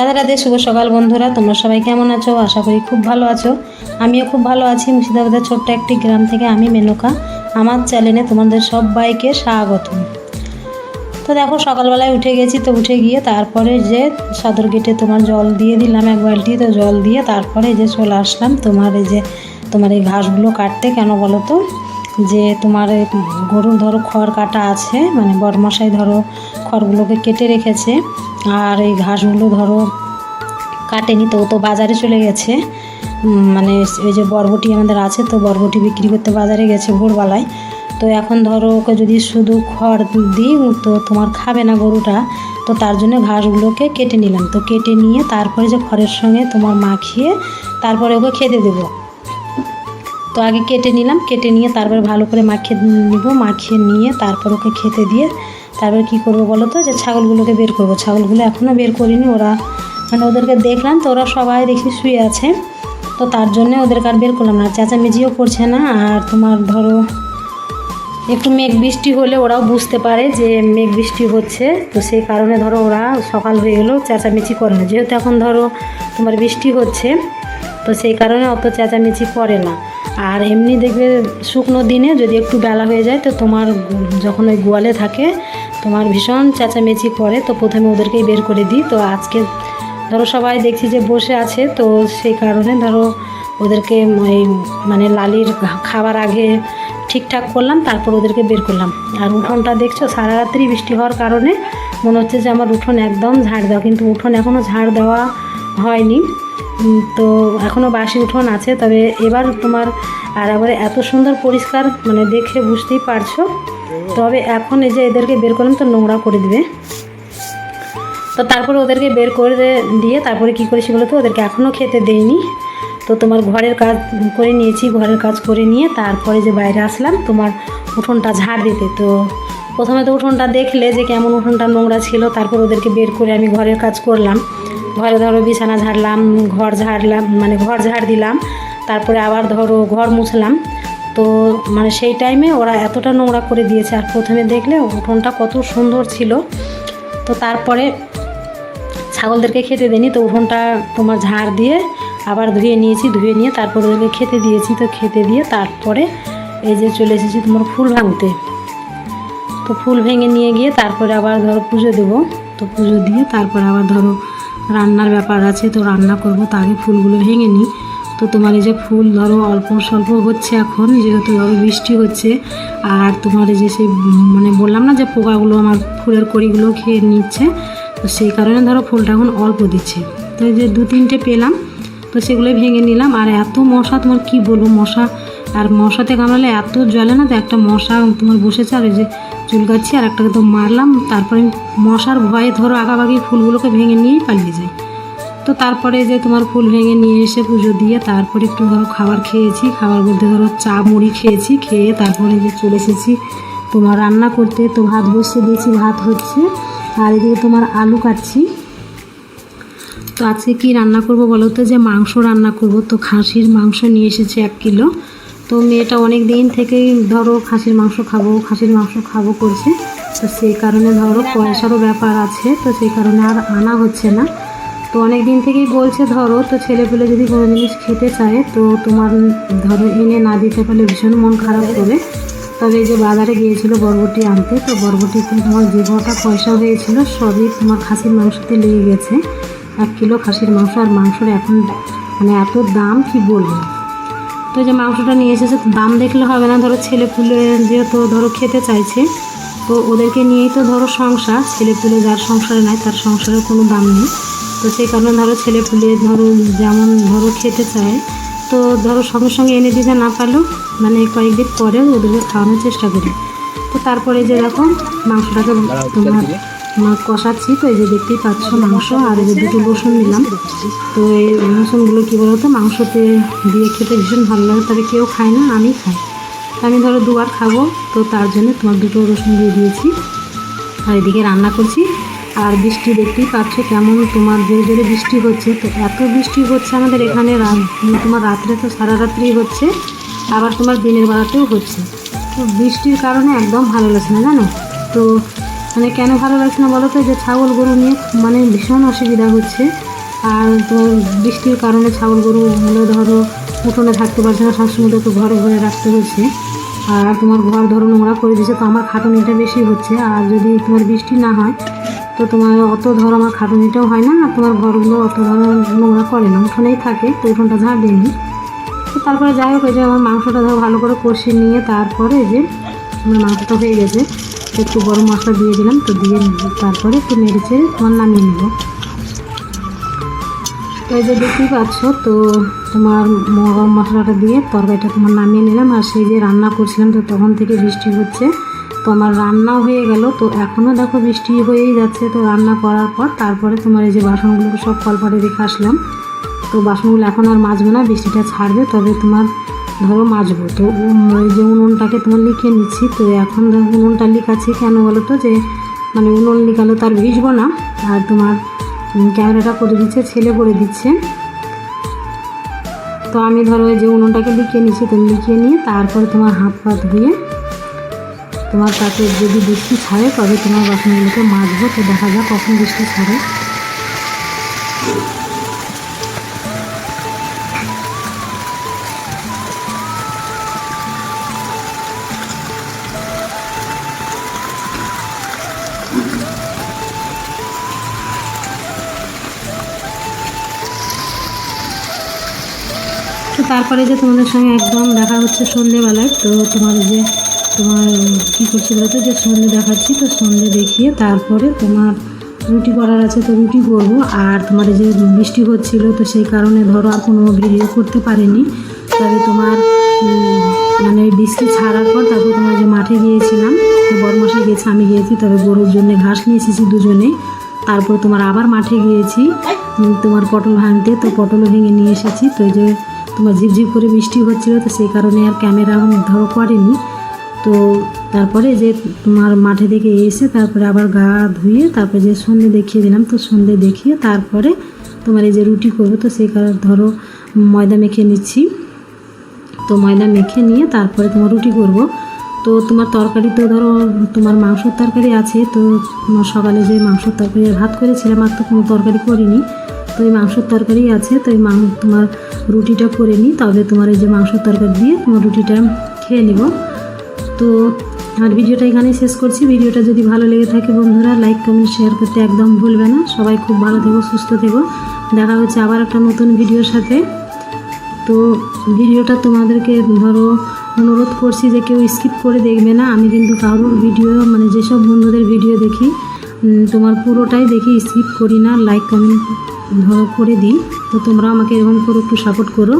রাধে রাধে, শুভ সকাল বন্ধুরা। তোমরা সবাই কেমন আছো? আশা করি খুব ভালো আছো। আমিও খুব ভালো আছি। মুর্শিদাবাদের ছোট্ট একটি গ্রাম থেকে আমি মেনকা। আমার চ্যানেলে তোমাদের সব বাইকে স্বাগত। তো দেখো, সকালবেলায় উঠে গেছি তো উঠে গিয়ে তারপরে যে সদর গেটে তোমার জল দিয়ে দিলাম, এক বালতি তো জল দিয়ে তারপরে যে চলে আসলাম তোমার এই যে তোমার এই ঘাসগুলো কাটতে, কেন বলো তো? যে তোমার গরুর ধরো খড় কাটা আছে মানে বরমশাই ধরো খড়গুলোকে কেটে রেখেছে, আর এই ঘাসগুলো ধরো কাটেনি তো ও তো বাজারে চলে গেছে। মানে ওই যে বরবটি আমাদের আছে, তো বরবটি বিক্রি করতে বাজারে গেছে ভোরবেলায়। তো এখন ধরো ওকে যদি শুধু খড় দিই তো তোমার খাবে না গরুটা, তো তার জন্য ঘাসগুলোকে কেটে নিলাম। তো কেটে নিয়ে তারপরে যে খড়ের সঙ্গে তোমার মাখিয়ে তারপরে ওকে খেতে দেবো। তো আগে কেটে নিলাম, কেটে নিয়ে তারপরে ভালো করে মাখিয়ে নিব, মাখিয়ে নিয়ে তারপর ওকে খেতে দিয়ে তারপর কি করব বলো তো? যে ছাগলগুলোকে বের করব। ছাগলগুলো এখনও বের করিনি, ওরা মানে ওদেরকে দেখলাম তো ওরা সবাই দেখি শুয়ে আছে। তো তার জন্য ওদেরকে আর বের করলাম না। চেঁচামেচিও করছে না, আর তোমার ধরো একটু মেঘ বৃষ্টি হলে ওরাও বুঝতে পারে যে মেঘ বৃষ্টি হচ্ছে। তো সেই কারণে ধরো ওরা সকাল হয়ে গেলেও চেঁচামেচি করে না। যেহেতু এখন ধরো তোমার বৃষ্টি হচ্ছে তো সেই কারণে অত চেঁচামেচি করে না। আর এমনি দেখবে শুকনো দিনে যদি একটু বেলা হয়ে যায়, তো তোমার যখন ওই গোয়ালে থাকে, তোমার ভীষণ চেঁচামেচি করে। তো প্রথমে ওদেরকেই বের করে দিই। তো আজকে ধরো সবাই দেখছি যে বসে আছে, তো সেই কারণে ধরো ওদেরকে ওই মানে লালির খাবার আগে ঠিকঠাক করলাম, তারপর ওদেরকে বের করলাম। আর উঠোনটা দেখছ, সারা রাত্রি বৃষ্টি হওয়ার কারণে মনে হচ্ছে যে আমার উঠোন একদম ঝাড় দেওয়া, কিন্তু উঠোন এখনও ঝাড় দেওয়া হয়নি। তো এখনও বাসি উঠোন আছে, তবে এবার তোমার আর একবারে এত সুন্দর পরিষ্কার মানে দেখে বুঝতেই পারছ। তবে এখন এই যে এদেরকে বের করলাম, তো নোংরা করে দিবে। তো তারপরে ওদেরকে বের করে দিয়ে তারপরে কি করেছি বলো তো, ওদেরকে এখনও খেতে দেইনি। তো তোমার ঘরের কাজ করে নিয়েছি, ঘরের কাজ করে নিয়ে তারপরে যে বাইরে আসলাম, তোমার উঠোনটা ঝাড় দিতে। তো প্রথমে তো উঠোনটা দেখলে যে কেমন উঠোনটা নোংরা ছিল, তারপর ওদেরকে বের করে আমি ঘরের কাজ করলাম। ঘরে ধরো বিছানা ঝাড়লাম, ঘর ঝাড়লাম মানে ঘর ঝাড় দিলাম, তারপরে আবার ধরো ঘর মুছলাম। তো মানে সেই টাইমে ওরা এতটা নোংরা করে দিয়েছে, আর প্রথমে দেখলে উঠোনটা কত সুন্দর ছিল। তো তারপরে ছাগলদেরকে খেতে দিইনি তো উঠোনটা তোমার ঝাড় দিয়ে আবার ধুয়ে নিয়েছি, ধুয়ে নিয়ে তারপরে ওদেরকে খেতে দিয়েছি। তো খেতে দিয়ে তারপরে এই যে চলে এসেছি তোমার ফুল ভাঙতে। তো ফুল ভেঙে নিয়ে গিয়ে তারপরে আবার ধরো পুজো দেবো। তো পুজো দিয়ে তারপরে আবার ধরো রান্নার ব্যাপার আছে, তো রান্না করব তো আগে ফুলগুলো ভেঙে নিই। তো তোমার এই যে ফুল ধরো অল্প স্বল্প হচ্ছে এখন, যেহেতু ধরো বৃষ্টি হচ্ছে, আর তোমার এই যে সেই মানে বললাম না যে পোকাগুলো আমার ফুলের কড়িগুলো খেয়ে নিচ্ছে, তো সেই কারণে ধরো ফুলটা এখন অল্প দিচ্ছে। তো এই যে দু তিনটে পেলাম, তো সেগুলো ভেঙে নিলাম, আর এত মশা তোমার কি বলব, মশা, আর মশাতে কামড়ালে এত জলে না তো, একটা মশা তোমার বসেছে আর এই যে চুলকাচ্ছি আর একটাকে তো মারলাম। তারপরে মশার ভয়ে ধরো আগাবাগি ফুলগুলোকে ভেঙে নিয়েই পালিয়ে যায় তো তারপরে যে তোমার ফুল ভেঙে নিয়ে এসে পুজো দিয়ে, তারপরে একটু ধরো খাবার খেয়েছি। খাবার বলতে ধরো চা, মুড়ি খেয়েছি, খেয়ে তারপরে যে চলে এসেছি তোমার রান্না করতে। তো ভাত বসিয়ে দিয়েছি, ভাত হচ্ছে। আর এদিকে তোমার আলু কাটছি। তো আজকে কি রান্না করব বলো তো? যে মাংস রান্না করব। তো খাসির মাংস নিয়ে এসেছি এক কিলো। তো মেয়েটা অনেক দিন থেকেই ধরো খাসির মাংস খাব, খাসির মাংস খাব করছে। তো সেই কারণে ধরো পয়সারও ব্যাপার আছে, তো সেই কারণে আর আনা হচ্ছে না। তো অনেক দিন থেকেই বলছে ধরো, তো ছেলেপুলে যদি কোনো জিনিস খেতে চায়, তো তোমার ধরো এনে না দিতে পারলে ভীষণ মন খারাপ করে। তবে এই যে বাজারে গিয়েছিল বরবটি আনতে, তো বরবটিতে তোমার যে কটা পয়সা হয়েছিল, সবই তোমার খাসির মাংসতে লেগে গেছে। এক কিলো খাসির মাংস আর মাংসর এখন মানে এত দাম কি বলব? তো যে মাংসটা নিয়ে এসেছে দাম দেখলে হবে না। ধরো ছেলে পুলে যেহেতু ধরো খেতে চাইছে তো ওদেরকে নিয়েই তো ধরো সংসার। ছেলে পুলে যার সংসারে নাই তার সংসারের কোনো দাম নেই। তো সেই কারণে ধরো ছেলে পুলে ধরো যেমন ধরো খেতে চায় তো ধরো সঙ্গে সঙ্গে এনে দিতে না পারলেও মানে কয়েকদিন পরে ওদেরকে খাওয়ানোর চেষ্টা করি। তো তারপরে যে দেখো মাংসটাকে তোমার মা কষাচ্ছি, তো এই যে দেখতেই পাচ্ছ মাংস, আর এই যে দুটো রসুন নিলাম তো এই রসুনগুলো কী বলতো, মাংসতে দিয়ে খেতে ভীষণ ভালো লাগে, তবে কেউ খায় না, আমি খাই। আমি ধরো দুবার খাব, তো তার জন্য তোমার দুটো রসুন দিয়ে দিয়েছি। আর এদিকে রান্না করছি। আর বৃষ্টি দেখতেই পাচ্ছ কেমন তোমার জোরে জোরে বৃষ্টি হচ্ছে। তো এত বৃষ্টি হচ্ছে আমাদের এখানে তোমার রাত্রে তো সারা রাত্রি হচ্ছে, আবার তোমার দিনের বেলাতেও হচ্ছে। তো বৃষ্টির কারণে একদম ভালো লাগছে না, জানো? তো মানে কেন ভালো লাগছে না বলো তো? যে ছাগল গরু নিয়ে মানে ভীষণ অসুবিধা হচ্ছে। আর তোমার বৃষ্টির কারণে ছাগল গরু ধরো উঠোনে থাকতে পারছে না সবসময় তো ঘরে ঘরে রাখতে হচ্ছে আর তোমার ঘর ধরো নোংরা করে দিয়েছে, তো আমার খাটুনিটা বেশি হচ্ছে। আর যদি তোমার বৃষ্টি না হয়, তো তোমার অত ধরো আমার খাটুনিটাও হয় না, আর তোমার ঘরগুলো অত ধরো নোংরা করে না। উঠোনেই থাকে, তো উঠোনটা ঝাড় দিইনি তো তারপরে যাই হোক যে আমার মাংসটা ধরো ভালো করে কষিয়ে নিয়ে তারপরে যে আমার মাংসটা হয়ে গেছে। একটু গরম মশলা দিয়ে দিলাম, তো দিয়ে তারপরে একটু নেড়ে তোমার নামিয়ে নেব। তো এই যে দেখতেই পাচ্ছ, তো তোমার গরম মশলাটা দিয়ে তরকারিটা তোমার নামিয়ে নিলাম, আর সেই যে রান্না করছিলাম, তো তখন থেকে বৃষ্টি হচ্ছে। তো আমার রান্নাও হয়ে গেল, তো এখনও দেখো বৃষ্টি হয়েই যাচ্ছে, তো রান্না করার পর তারপরে তোমার এই যে বাসনগুলোকে সব কলপাটে রেখে আসলাম। তো বাসনগুলো এখন আর মাজবো না, বৃষ্টিটা ছাড়বে, তবে তোমার ধরো মাজবো তো ওই যে উনুনটাকে তোমার লিখে নিচ্ছি, তো এখন ধরো উনুনটা লিখাচ্ছি কেন বলো তো যে মানে উনুন লিখালে তো আর ভিজবো না, আর তোমার ক্যামেরাটা করে দিচ্ছে, ছেলে করে দিচ্ছে। তো আমি ধরো ওই যে উনুনটাকে লিখিয়ে নিচ্ছি, তো লিখিয়ে নিয়ে তারপরে তোমার হাত পা ধুয়ে, তোমার তাতে যদি বৃষ্টি ছাড়ে, তবে তোমার বাসনগুলোকে মাজবো, তো দেখা যাক কখন বৃষ্টি ছাড়ে। তারপরে যে তোমাদের সঙ্গে একদম দেখা হচ্ছে সন্ধেবেলায়, তো তোমার যে তোমার, কী করছি বলতো? যে সন্ধে দেখাচ্ছি, তো সন্ধে দেখিয়ে তারপরে তোমার রুটি করার আছে, তো রুটি করব। আর তোমার যে বৃষ্টি হচ্ছিল, তো সেই কারণে ধরো আর কোনো ভিডিও করতে পারিনি। তবে তোমার মানে বৃষ্টি ছাড়ার পর তারপর তোমার যে মাঠে গিয়েছিলাম, তো বরমাসে গেছে, আমি গিয়েছি, তবে গরুর জন্য ঘাস নিয়ে এসেছি দুজনে। তারপর তোমার আবার মাঠে গিয়েছি, তোমার পটল ভাঙতে, তো পটলও ভেঙে নিয়ে এসেছি। তো যে ঝিপঝিপ করে বৃষ্টি হচ্ছিল তো সেই কারণে আর ক্যামেরা ধরো করেনি। তো তারপরে যে তোমার মাঠে থেকে এসে তারপরে আবার গা ধুয়ে তারপরে যে সন্ধে দেখিয়ে দিলাম, তো সন্ধে দেখিয়ে তারপরে তোমার এই যে রুটি করব তো সেই কারণে ধরো ময়দা মেখে নিচ্ছি। তো ময়দা মেখে নিয়ে তারপরে তোমার রুটি করব। তো তোমার তরকারি তো ধরো তোমার মাংসর তরকারি আছে, তো তোমার সকালে যে মাংসর তরকারি ভাত করেছিলাম আর তো কোনো তরকারি করিনি। তো এই মাংসর তরকারি আছে তো এই তোমার রুটিটা করে নিই তবে তোমার এই যে মাংসর তরকারি দিয়ে তোমার রুটিটা খেয়ে নিব। তো আর ভিডিওটা এখানেই শেষ করছি। ভিডিওটা যদি ভালো লেগে থাকে বন্ধুরা লাইক কমেন্ট শেয়ার করতে একদম ভুলবে না। সবাই খুব ভালো থেকো, সুস্থ থেকো। দেখা হচ্ছে আবার একটা নতুন ভিডিওর সাথে। তো ভিডিওটা তোমাদেরকে ধরো অনুরোধ করছি যে কেউ স্কিপ করে দেখবে না। আমি কিন্তু কারোর ভিডিও মানে যেসব বন্ধুদের ভিডিও দেখি তোমার পুরোটাই দেখি স্কিপ করি না লাইক কমেন্ট করে দিই। তো তোমরা আমাকে এরকম করে একটু সাপোর্ট করো।